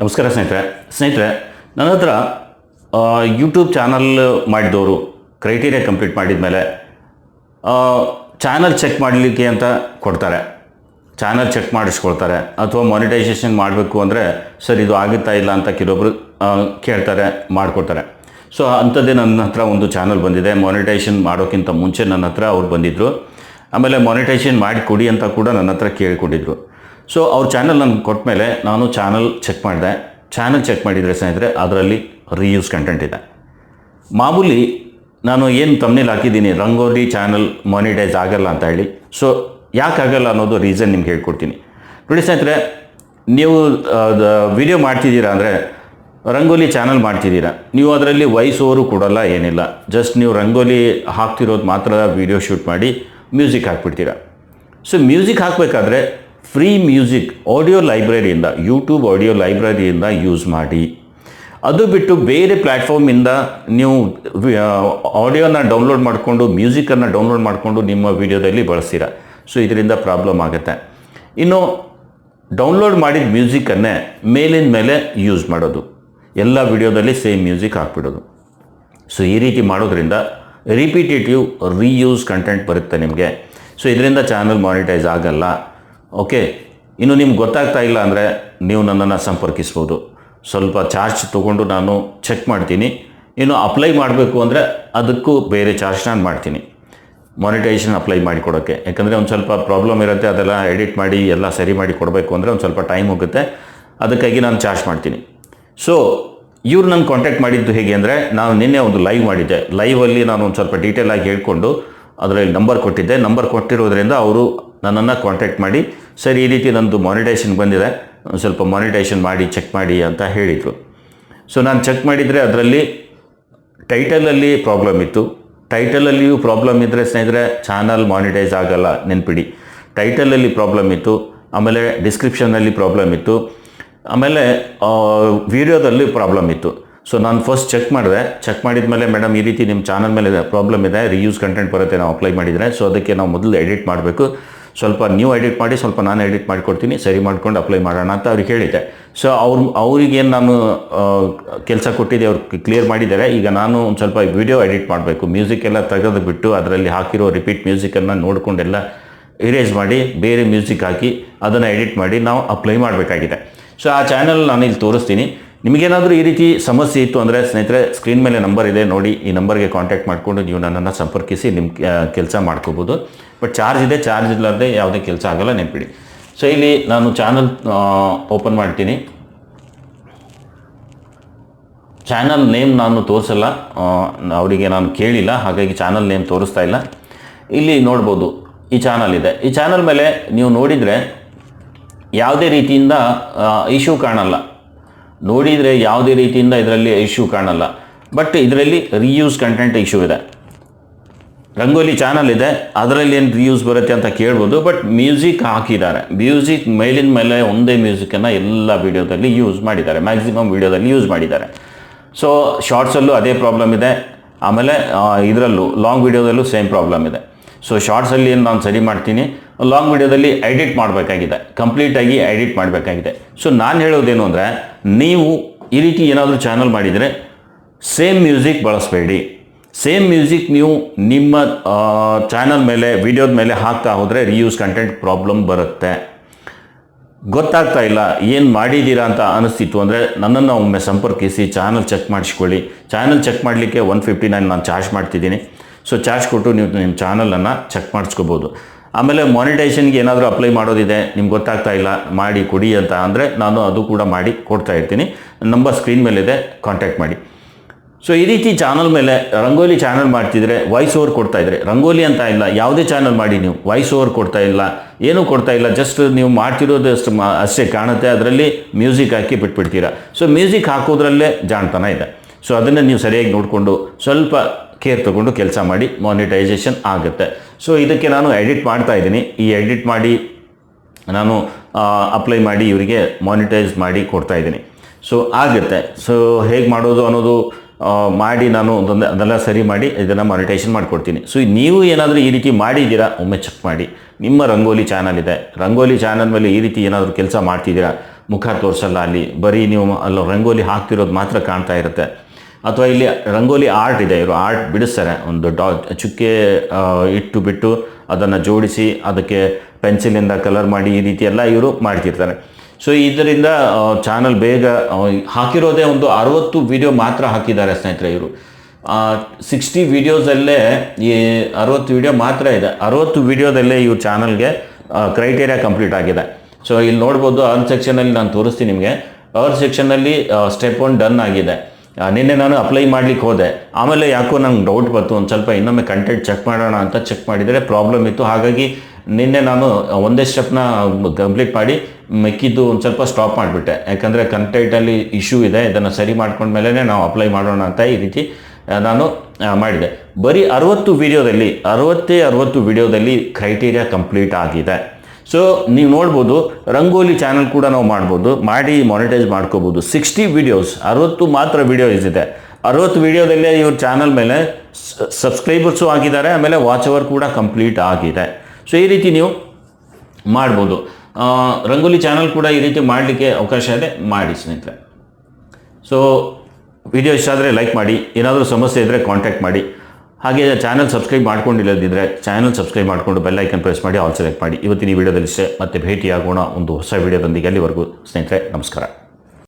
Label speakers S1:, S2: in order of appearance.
S1: ನಮಸ್ಕಾರ ಸ್ನೇಹಿತರೆ. ಸ್ನೇಹಿತರೆ, ನನ್ನ ಹತ್ರ ಯೂಟ್ಯೂಬ್ ಚಾನಲ್ ಮಾಡಿದವರು ಕ್ರೈಟೀರಿಯಾ ಕಂಪ್ಲೀಟ್ ಮಾಡಿದ ಮೇಲೆ ಚಾನಲ್ ಚೆಕ್ ಮಾಡಲಿಕ್ಕೆ ಅಂತ ಕೊಡ್ತಾರೆ. ಚಾನಲ್ ಚೆಕ್ ಮಾಡಿಸ್ಕೊಳ್ತಾರೆ. ಅಥವಾ ಮಾನಿಟೈಸೇಷನ್ ಮಾಡಬೇಕು ಅಂದರೆ, ಸರ್, ಇದು ಆಗುತ್ತಾ ಇಲ್ಲ ಅಂತ ಕೆಲವೊಬ್ರು ಕೇಳ್ತಾರೆ, ಮಾಡಿಕೊಡ್ತಾರೆ. ಸೊ ಅಂಥದ್ದೇ ನನ್ನ ಹತ್ರ ಒಂದು ಚಾನಲ್ ಬಂದಿದೆ. ಮಾನಿಟೈಸೇಷನ್ ಮಾಡೋಕ್ಕಿಂತ ಮುಂಚೆ ನನ್ನ ಹತ್ರ ಅವ್ರು ಬಂದಿದ್ದರು ಆಮೇಲೆ ಮಾನಿಟೈಸೇಷನ್ ಮಾಡಿಕೊಡಿ ಅಂತ ಕೂಡ ನನ್ನ ಹತ್ರ ಕೇಳಿಕೊಟ್ಟಿದ್ರು ಸೊ ಅವ್ರ ಚಾನಲ್ ನನಗೆ ಕೊಟ್ಟ ಮೇಲೆ ನಾನು ಚಾನಲ್ ಚೆಕ್ ಮಾಡಿದೆ. ಚಾನಲ್ ಚೆಕ್ ಮಾಡಿದರೆ ಸ್ನೇಹಿತರೆ, ಅದರಲ್ಲಿ ರೀಯೂಸ್ ಕಂಟೆಂಟ್ ಇದೆ. ಮಾಮೂಲಿ ನಾನು ಏನು ತಮ್ಮನೇಲಿ ಹಾಕಿದ್ದೀನಿ, ರಂಗೋಲಿ ಚಾನಲ್ ಮಾನಿಟೈಸ್ ಆಗಲ್ಲ ಅಂತ ಹೇಳಿ. ಸೊ ಯಾಕೆ ಆಗಲ್ಲ ಅನ್ನೋದು ರೀಸನ್ ನಿಮ್ಗೆ ಹೇಳ್ಕೊಡ್ತೀನಿ. ನೋಡಿ ಸ್ನೇಹಿತರೆ, ನೀವು ವಿಡಿಯೋ ಮಾಡ್ತಿದ್ದೀರಾ ಅಂದರೆ ರಂಗೋಲಿ ಚಾನಲ್ ಮಾಡ್ತಿದ್ದೀರಾ. ನೀವು ಅದರಲ್ಲಿ ವಾಯ್ಸ್ ಓವರು ಕೊಡಲ್ಲ, ಏನಿಲ್ಲ. ಜಸ್ಟ್ ನೀವು ರಂಗೋಲಿ ಹಾಕ್ತಿರೋದು ಮಾತ್ರ ವಿಡಿಯೋ ಶೂಟ್ ಮಾಡಿ ಮ್ಯೂಸಿಕ್ ಹಾಕ್ಬಿಡ್ತೀರಾ. ಸೊ ಮ್ಯೂಸಿಕ್ ಹಾಕಬೇಕಾದ್ರೆ ಫ್ರೀ ಮ್ಯೂಸಿಕ್ ಆಡಿಯೋ ಲೈಬ್ರರಿಯಿಂದ, ಯೂಟ್ಯೂಬ್ ಆಡಿಯೋ ಲೈಬ್ರರಿಯಿಂದ ಯೂಸ್ ಮಾಡಿ. ಅದು ಬಿಟ್ಟು ಬೇರೆ ಪ್ಲ್ಯಾಟ್ಫಾರ್ಮಿಂದ ನೀವು ಆಡಿಯೋನ ಡೌನ್ಲೋಡ್ ಮಾಡಿಕೊಂಡು, ಮ್ಯೂಸಿಕನ್ನು ಡೌನ್ಲೋಡ್ ಮಾಡಿಕೊಂಡು ನಿಮ್ಮ ವಿಡಿಯೋದಲ್ಲಿ ಬಳಸ್ತೀರ. ಸೊ, ಇದರಿಂದ ಪ್ರಾಬ್ಲಮ್ ಆಗುತ್ತೆ. ಇನ್ನು, ಡೌನ್ಲೋಡ್ ಮಾಡಿದ ಮ್ಯೂಸಿಕನ್ನೇ ಮೇಲಿನ ಮೇಲೆ ಯೂಸ್ ಮಾಡೋದು. ಎಲ್ಲ ವಿಡಿಯೋದಲ್ಲಿ ಸೇಮ್ ಮ್ಯೂಸಿಕ್ ಹಾಕ್ಬಿಡೋದು. ಸೊ, ಈ ರೀತಿ ಮಾಡೋದ್ರಿಂದ ರಿಪಿಟೇಟಿವ್ ರೀಯೂಸ್ ಕಂಟೆಂಟ್ ಬರುತ್ತೆ ನಿಮಗೆ. ಸೊ, ಇದರಿಂದ ಚಾನಲ್ ಮಾನಿಟೈಸ್ ಆಗಲ್ಲ. ಓಕೆ, ಇನ್ನು ನಿಮ್ಗೆ ಗೊತ್ತಾಗ್ತಾ ಇಲ್ಲ ಅಂದರೆ ನೀವು ನನ್ನನ್ನು ಸಂಪರ್ಕಿಸ್ಬೋದು. ಸ್ವಲ್ಪ ಚಾರ್ಜ್ ತೊಗೊಂಡು ನಾನು ಚೆಕ್ ಮಾಡ್ತೀನಿ. ಇನ್ನು ಅಪ್ಲೈ ಮಾಡಬೇಕು ಅಂದರೆ ಅದಕ್ಕೂ ಬೇರೆ ಚಾರ್ಜ್ ನಾನು ಮಾಡ್ತೀನಿ. ಮಾನಿಟೈಸೇಷನ್ ಅಪ್ಲೈ ಮಾಡಿ ಕೊಡೋಕ್ಕೆ ಯಾಕಂದರೆ ಒಂದು ಸ್ವಲ್ಪ ಪ್ರಾಬ್ಲಮ್ ಇರುತ್ತೆ, ಅದೆಲ್ಲ ಎಡಿಟ್ ಮಾಡಿ, ಎಲ್ಲ ಸರಿ ಮಾಡಿ ಕೊಡಬೇಕು ಅಂದರೆ ಒಂದು ಸ್ವಲ್ಪ ಟೈಮ್ ಹೋಗುತ್ತೆ. ಅದಕ್ಕಾಗಿ ನಾನು ಚಾರ್ಜ್ ಮಾಡ್ತೀನಿ. ಸೊ ಇವ್ರು ನನ್ನ ಕಾಂಟ್ಯಾಕ್ಟ್ ಮಾಡಿದ್ದು ಹೇಗೆ ಅಂದರೆ, ನಾನು ನಿನ್ನೆ ಒಂದು ಲೈವ್ ಮಾಡಿದ್ದೆ. ಲೈವಲ್ಲಿ ನಾನು ಒಂದು ಸ್ವಲ್ಪ ಡೀಟೇಲಾಗಿ ಹೇಳ್ಕೊಂಡು ಅದರಲ್ಲಿ ನಂಬರ್ ಕೊಟ್ಟಿದ್ದೆ. ನಂಬರ್ ಕೊಟ್ಟಿರೋದ್ರಿಂದ ಅವರು ನನ್ನನ್ನು ಕಾಂಟ್ಯಾಕ್ಟ್ ಮಾಡಿ, ಸರ್, ಈ ರೀತಿ ನನ್ನದು ಮಾನಿಟೈಸೇಷನ್ ಬಂದಿದೆ ಸ್ವಲ್ಪ ಮಾನಿಟೈಸೇಷನ್ ಮಾಡಿ ಚೆಕ್ ಮಾಡಿ ಅಂತ ಹೇಳಿದರು. ಸೊ ನಾನು ಚೆಕ್ ಮಾಡಿದರೆ ಅದರಲ್ಲಿ ಟೈಟಲಲ್ಲಿ ಪ್ರಾಬ್ಲಮ್ ಇತ್ತು. ಟೈಟಲಲ್ಲಿಯೂ ಪ್ರಾಬ್ಲಮ್ ಇದ್ದರೆ ಸ್ನೇಹಿತರೆ ಚಾನಲ್ ಮಾನಿಟೈಸ್ ಆಗಲ್ಲ, ನೆನ್ಪಿಡಿ. ಟೈಟಲಲ್ಲಿ ಪ್ರಾಬ್ಲಮ್ ಇತ್ತು, ಆಮೇಲೆ ಡಿಸ್ಕ್ರಿಪ್ಷನಲ್ಲಿ ಪ್ರಾಬ್ಲಮ್ ಇತ್ತು, ಆಮೇಲೆ ವಿಡಿಯೋದಲ್ಲಿ ಪ್ರಾಬ್ಲಮ್ ಇತ್ತು. ಸೊ ನಾನು ಫಸ್ಟ್ ಚೆಕ್ ಮಾಡಿದೆ. ಚೆಕ್ ಮಾಡಿದ ಮೇಲೆ ಮೇಡಮ್ ಈ ರೀತಿ ನಿಮ್ಮ ಚಾನಲ್ ಮೇಲೆ ಪ್ರಾಬ್ಲಮ್ ಇದೆ ರಿಯೂಸ್ ಕಂಟೆಂಟ್ ಬರುತ್ತೆ, ನಾವು ಅಪ್ಲೈ ಮಾಡಿದರೆ. ಸೊ ಅದಕ್ಕೆ ನಾವು ಮೊದಲು ಎಡಿಟ್ ಮಾಡಬೇಕು. ಸ್ವಲ್ಪ ನೀವು ಎಡಿಟ್ ಮಾಡಿ, ಸ್ವಲ್ಪ ನಾನು ಎಡಿಟ್ ಮಾಡಿಕೊಡ್ತೀನಿ, ಸರಿ ಮಾಡ್ಕೊಂಡು ಅಪ್ಲೈ ಮಾಡೋಣ ಅಂತ ಅವ್ರಿಗೆ ಹೇಳಿದ್ದೆ. ಸೊ ಅವ್ರು ಅವ್ರಿಗೇನು ನಾನು ಕೆಲಸ ಕೊಟ್ಟಿದ್ದೆ ಅವ್ರು ಕ್ಲಿಯರ್ ಮಾಡಿದ್ದಾರೆ. ಈಗ ನಾನು ಒಂದು ಸ್ವಲ್ಪ ವಿಡಿಯೋ ಎಡಿಟ್ ಮಾಡಬೇಕು. ಮ್ಯೂಸಿಕ್ ಎಲ್ಲ ತೆಗೆದು ಬಿಟ್ಟು ಅದರಲ್ಲಿ ಹಾಕಿರೋ ರಿಪೀಟ್ ಮ್ಯೂಸಿಕನ್ನು ನೋಡಿಕೊಂಡೆಲ್ಲ ಇರೇಜ್ ಮಾಡಿ, ಬೇರೆ ಮ್ಯೂಸಿಕ್ ಹಾಕಿ ಅದನ್ನು ಎಡಿಟ್ ಮಾಡಿ, ನಾವು ಅಪ್ಲೈ ಮಾಡಬೇಕಾಗಿದೆ. ಸೊ ಆ ಚಾನಲ್ ನಾನು ಇಲ್ಲಿ ತೋರಿಸ್ತೀನಿ. ನಿಮಗೇನಾದರೂ ಈ ರೀತಿ ಸಮಸ್ಯೆ ಇತ್ತು ಅಂದರೆ ಸ್ನೇಹಿತರೆ ಸ್ಕ್ರೀನ್ ಮೇಲೆ ನಂಬರ್ ಇದೆ, ನೋಡಿ, ಈ ನಂಬರ್ಗೆ ಕಾಂಟ್ಯಾಕ್ಟ್ ಮಾಡಿಕೊಂಡು ನೀವು ನನ್ನನ್ನು ಸಂಪರ್ಕಿಸಿ ನಿಮ್ಮ ಕೆಲಸ ಮಾಡ್ಕೋಬೋದು. ಬಟ್ ಚಾರ್ಜ್ ಇದೆ ಚಾರ್ಜ್ ಇಲ್ಲದೆ ಯಾವುದೇ ಕೆಲಸ ಆಗಲ್ಲ, ನೆನಪಿಡಿ. ಸೊ ಇಲ್ಲಿ ನಾನು ಚಾನಲ್ ಓಪನ್ ಮಾಡ್ತೀನಿ. ಚಾನಲ್ ನೇಮ್ ನಾನು ತೋರಿಸಲ್ಲ ಅವರಿಗೆ ನಾನು ಕೇಳಿಲ್ಲ, ಹಾಗಾಗಿ ಚಾನಲ್ ನೇಮ್ ತೋರಿಸ್ತಾ ಇಲ್ಲ. ಇಲ್ಲಿ ನೋಡ್ಬೋದು, ಈ ಚಾನಲ್ ಇದೆ. ಈ ಚಾನಲ್ ಮೇಲೆ ನೀವು ನೋಡಿದರೆ ಯಾವುದೇ ರೀತಿಯಿಂದ ಇಶ್ಯೂ ಕಾಣಲ್ಲ. ನೋಡಿದರೆ ಯಾವುದೇ ರೀತಿಯಿಂದ ಇದರಲ್ಲಿ ಇಶ್ಯೂ ಕಾಣಲ್ಲ. ಬಟ್ ಇದರಲ್ಲಿ ರಿಯೂಸ್ ಕಂಟೆಂಟ್ ಇಶ್ಯೂ ಇದೆ. ರಂಗೋಲಿ ಚಾನಲ್ ಇದೆ. ಅದರಲ್ಲಿ ಏನು ರಿಯೂಸ್ ಬರುತ್ತೆ ಅಂತ ಕೇಳ್ಬೋದು. ಬಟ್ ಮ್ಯೂಸಿಕ್ ಹಾಕಿದ್ದಾರೆ. ಮ್ಯೂಸಿಕ್ ಮೇಲಿನ ಮೇಲೆ ಒಂದೇ ಮ್ಯೂಸಿಕನ್ನು ಎಲ್ಲ ವೀಡಿಯೋದಲ್ಲಿ ಯೂಸ್ ಮಾಡಿದ್ದಾರೆ. ಮ್ಯಾಕ್ಸಿಮಮ್ ವೀಡಿಯೋದಲ್ಲಿ ಯೂಸ್ ಮಾಡಿದ್ದಾರೆ. ಸೊ ಶಾರ್ಟ್ಸಲ್ಲೂ ಅದೇ ಪ್ರಾಬ್ಲಮ್ ಇದೆ. ಆಮೇಲೆ ಇದರಲ್ಲೂ ಲಾಂಗ್ ವೀಡಿಯೋದಲ್ಲೂ ಸೇಮ್ ಪ್ರಾಬ್ಲಮ್ ಇದೆ. ಸೊ ಶಾರ್ಟ್ಸಲ್ಲಿ ಏನು ನಾನು ಸರಿ ಮಾಡ್ತೀನಿ ಲಾಂಗ್ ವಿಡಿಯೋದಲ್ಲಿ ಎಡಿಟ್ ಮಾಡಬೇಕಾಗಿದೆ. ಕಂಪ್ಲೀಟಾಗಿ ಎಡಿಟ್ ಮಾಡಬೇಕಾಗಿದೆ. ಸೊ ನಾನು ಹೇಳೋದೇನು ಅಂದರೆ, ನೀವು ಈ ರೀತಿ ಏನಾದರೂ ಚಾನಲ್ ಮಾಡಿದರೆ ಸೇಮ್ ಮ್ಯೂಸಿಕ್ ಬಳಸಬೇಡಿ. ಸೇಮ್ ಮ್ಯೂಸಿಕ್ ನೀವು ನಿಮ್ಮ ಚಾನಲ್ ಮೇಲೆ ವಿಡಿಯೋದ ಮೇಲೆ ಹಾಕ್ತಾ ಹೋದರೆ ರಿಯೂಸ್ ಕಂಟೆಂಟ್ ಪ್ರಾಬ್ಲಮ್ ಬರುತ್ತೆ. ಗೊತ್ತಾಗ್ತಾ ಇಲ್ಲ, ಏನು ಮಾಡಿದ್ದೀರಾ ಅಂತ ಅನಿಸ್ತಿತ್ತು ಅಂದರೆ, ನನ್ನನ್ನು ಒಮ್ಮೆ ಸಂಪರ್ಕಿಸಿ ಚಾನಲ್ ಚೆಕ್ ಮಾಡಿಸ್ಕೊಳ್ಳಿ. ಚಾನಲ್ ಚೆಕ್ ಮಾಡಲಿಕ್ಕೆ ಒನ್ ಫಿಫ್ಟಿ ನೈನ್ ನಾನು ಚಾರ್ಜ್ ಮಾಡ್ತಿದ್ದೀನಿ. ಸೊ ಚಾರ್ಜ್ ಕೊಟ್ಟು ನೀವು ನಿಮ್ಮ ಚಾನಲನ್ನು ಚೆಕ್ ಮಾಡಿಸ್ಕೋಬೋದು. ಆಮೇಲೆ ಮಾನಿಟೈಸೇಷನ್ಗೆ ಏನಾದರೂ ಅಪ್ಲೈ ಮಾಡೋದಿದೆ, ನಿಮ್ಗೆ ಗೊತ್ತಾಗ್ತಾ ಇಲ್ಲ, ಮಾಡಿ, ಕೊಡಿ ಅಂತ ಅಂದರೆ ನಾನು ಅದು ಕೂಡ ಮಾಡಿ ಕೊಡ್ತಾ ಇರ್ತೀನಿ. ನಂಬರ್ ಸ್ಕ್ರೀನ್ ಮೇಲಿದೆ ಕಾಂಟ್ಯಾಕ್ಟ್ ಮಾಡಿ. ಸೊ ಈ ರೀತಿ ಚಾನಲ್ ಮೇಲೆ ರಂಗೋಲಿ ಚಾನಲ್ ಮಾಡ್ತಿದ್ರೆ ವಾಯ್ಸ್ ಓವರ್ ಕೊಡ್ತಾ ಇದ್ರೆ, ರಂಗೋಲಿ ಅಂತ ಇಲ್ಲ, ಯಾವುದೇ ಚಾನಲ್ ಮಾಡಿ ನೀವು ವಾಯ್ಸ್ ಓವರ್ ಕೊಡ್ತಾ ಇಲ್ಲ, ಏನೂ ಕೊಡ್ತಾ ಇಲ್ಲ ಜಸ್ಟ್ ನೀವು ಮಾಡ್ತಿರೋದು ಅಷ್ಟು ಅಷ್ಟೇ ಕಾಣುತ್ತೆ, ಅದರಲ್ಲಿ ಮ್ಯೂಸಿಕ್ ಹಾಕಿ ಬಿಟ್ಬಿಡ್ತೀರಾ. ಸೊ ಮ್ಯೂಸಿಕ್ ಹಾಕೋದ್ರಲ್ಲೇ ಜಾಣತನ ಇದೆ. ಸೊ ಅದನ್ನು ನೀವು ಸರಿಯಾಗಿ ನೋಡಿಕೊಂಡು ಸ್ವಲ್ಪ ಕೇರ್ ತಗೊಂಡು ಕೆಲಸ ಮಾಡಿ ಮಾನಿಟೈಸೇಷನ್ ಆಗುತ್ತೆ. ಸೊ ಇದಕ್ಕೆ ನಾನು ಎಡಿಟ್ ಮಾಡ್ತಾ ಇದ್ದೀನಿ. ಈ ಎಡಿಟ್ ಮಾಡಿ ನಾನು ಅಪ್ಲೈ ಮಾಡಿ ಇವರಿಗೆ ಮಾನಿಟೈಸ್ ಮಾಡಿ ಕೊಡ್ತಾ ಇದ್ದೀನಿ. ಸೊ ಆಗುತ್ತೆ. ಸೊ ಹೇಗೆ ಮಾಡೋದು ಅನ್ನೋದು ಮಾಡಿ ನಾನು ಒಂದೊಂದು, ಅದೆಲ್ಲ ಸರಿ ಮಾಡಿ ಇದನ್ನು ಮಾನಿಟೈಸೇಷನ್ ಮಾಡಿಕೊಡ್ತೀನಿ. ಸೊ ನೀವು ಏನಾದರೂ ಈ ರೀತಿ ಮಾಡಿದ್ದೀರಾ? ಒಮ್ಮೆ ಚೆಕ್ ಮಾಡಿ. ನಿಮ್ಮ ರಂಗೋಲಿ ಚಾನಲ್ ಇದೆ. ರಂಗೋಲಿ ಚಾನಲ್ ಮೇಲೆ ಈ ರೀತಿ ಏನಾದರೂ ಕೆಲಸ ಮಾಡ್ತಿದ್ದೀರಾ? ಮುಖ ತೋರಿಸಲ್ಲ ಅಲ್ಲಿ. ಬರೀ ನೀವು ಅಲ್ಲ ರಂಗೋಲಿ ಹಾಕ್ತಿರೋದು ಮಾತ್ರ ಕಾಣ್ತಾ ಇರುತ್ತೆ. ಅಥವಾ ಇಲ್ಲಿ ರಂಗೋಲಿ ಆರ್ಟ್ ಇದೆ, ಇವರು ಆರ್ಟ್ ಬಿಡಿಸ್ತಾರೆ. ಒಂದು ಡಾ, ಚುಕ್ಕೆ ಇಟ್ಟು ಬಿಟ್ಟು ಅದನ್ನು ಜೋಡಿಸಿ ಅದಕ್ಕೆ ಪೆನ್ಸಿಲಿಂದ ಕಲರ್ ಮಾಡಿ ಈ ರೀತಿ ಎಲ್ಲ ಇವರು ಮಾಡ್ತಿರ್ತಾರೆ. ಸೊ ಇದರಿಂದ ಚಾನಲ್ ಬೇಗ ಹಾಕಿರೋದೇ ಒಂದು ಅರವತ್ತು ವಿಡಿಯೋ ಮಾತ್ರ ಹಾಕಿದ್ದಾರೆ ಸ್ನೇಹಿತರೆ ಇವರು. ಸಿಕ್ಸ್ಟಿ ವಿಡಿಯೋಸಲ್ಲೇ ಈ ಅರವತ್ತು ವಿಡಿಯೋ ಮಾತ್ರ ಇದೆ. ಅರವತ್ತು ವಿಡಿಯೋದಲ್ಲೇ ಇವ್ರ ಚಾನಲ್ಗೆ ಕ್ರೈಟೇರಿಯಾ ಕಂಪ್ಲೀಟ್ ಆಗಿದೆ. ಸೊ ಇಲ್ಲಿ ನೋಡ್ಬೋದು ಅರ್ನ್ ಸೆಕ್ಷನಲ್ಲಿ ನಾನು ತೋರಿಸ್ತೀನಿ ನಿಮಗೆ. ಅರ್ನ್ ಸೆಕ್ಷನಲ್ಲಿ ಸ್ಟೆಪ್ ಒನ್ ಡನ್ ಆಗಿದೆ. ನಿನ್ನೆ ನಾನು ಅಪ್ಲೈ ಮಾಡ್ಲಿಕ್ಕೆ ಹೋದೆ. ಆಮೇಲೆ ಯಾಕೋ ನಂಗೆ ಡೌಟ್ ಬಂತು, ಒಂದು ಸ್ವಲ್ಪ ಇನ್ನೊಮ್ಮೆ ಕಂಟೆಂಟ್ ಚೆಕ್ ಮಾಡೋಣ ಅಂತ ಚೆಕ್ ಮಾಡಿದರೆ ಪ್ರಾಬ್ಲಮ್ ಇತ್ತು. ಹಾಗಾಗಿ ನಿನ್ನೆ ನಾನು ಒಂದೇ ಸ್ಟೆಪ್ನ ಕಂಪ್ಲೀಟ್ ಮಾಡಿ ಮೆಕ್ಕಿದ್ದು ಒಂದು ಸ್ವಲ್ಪ ಸ್ಟಾಪ್ ಮಾಡಿಬಿಟ್ಟೆ. ಯಾಕಂದರೆ ಕಂಟೆಂಟಲ್ಲಿ ಇಶ್ಯೂ ಇದೆ, ಇದನ್ನು ಸರಿ ಮಾಡ್ಕೊಂಡ್ಮೇಲೆ ನಾವು ಅಪ್ಲೈ ಮಾಡೋಣ ಅಂತ ಈ ರೀತಿ ನಾನು ಮಾಡಿದೆ. ಬರೀ ಅರವತ್ತು ವಿಡಿಯೋದಲ್ಲಿ ಅರವತ್ತೇ ಅರವತ್ತು ವಿಡಿಯೋದಲ್ಲಿ ಕ್ರೈಟೀರಿಯಾ ಕಂಪ್ಲೀಟ್ ಆಗಿದೆ. ಸೊ ನೀವು ನೋಡ್ಬೋದು, ರಂಗೋಲಿ ಚಾನಲ್ ಕೂಡ ನಾವು ಮಾಡ್ಬೋದು, ಮಾಡಿ ಮಾನಿಟೈಸ್ ಮಾಡ್ಕೋಬೋದು. ಸಿಕ್ಸ್ಟಿ ವಿಡಿಯೋಸ್ ಅರವತ್ತು ಮಾತ್ರ ವಿಡಿಯೋಸ್ ಇದೆ. ಅರವತ್ತು ವಿಡಿಯೋದಲ್ಲೇ ಇವ್ರ ಚಾನಲ್ ಮೇಲೆ ಸಬ್ಸ್ಕ್ರೈಬರ್ಸು ಆಗಿದ್ದಾರೆ, ಆಮೇಲೆ ವಾಚ್ ಅವರ್ ಕೂಡ ಕಂಪ್ಲೀಟ್ ಆಗಿದೆ. ಸೊ ಈ ರೀತಿ ನೀವು ಮಾಡ್ಬೋದು. ರಂಗೋಲಿ ಚಾನಲ್ ಕೂಡ ಈ ರೀತಿ ಮಾಡಲಿಕ್ಕೆ ಅವಕಾಶ ಇದೆ, ಮಾಡಿ ಸ್ನೇಹಿತರೆ. ಸೊ ವಿಡಿಯೋ ಇಷ್ಟ ಆದರೆ ಲೈಕ್ ಮಾಡಿ, ಏನಾದರೂ ಸಮಸ್ಯೆ ಇದ್ದರೆ ಕಾಂಟ್ಯಾಕ್ಟ್ ಮಾಡಿ. ಹಾಗೆ ಚಾನಲ್ ಸಬ್ಸ್ಕ್ರೈಬ್ ಮಾಡ್ಕೊಂಡಿಲ್ಲದಿದ್ದರೆ ಚಾನಲ್ ಸಬ್ಸ್ಕ್ರೈಬ್ ಮಾಡಿಕೊಂಡು ಬೆಲ್ ಐಕನ್ ಪ್ರೆಸ್ ಮಾಡಿ ಆಲ್ ಸೆಲೆಕ್ಟ್ ಮಾಡಿ. ಇವತ್ತಿನ ಈ ವಿಡಿಯೋದಲ್ಲಿ ಮತ್ತೆ ಭೇಟಿಯಾಗೋಣ ಒಂದು ಹೊಸ ವಿಡಿಯೋದೊಂದಿಗೆ ಅಲ್ಲಿವರೆಗೂ. ಸ್ನೇಹಿತರೆ, ನಮಸ್ಕಾರ.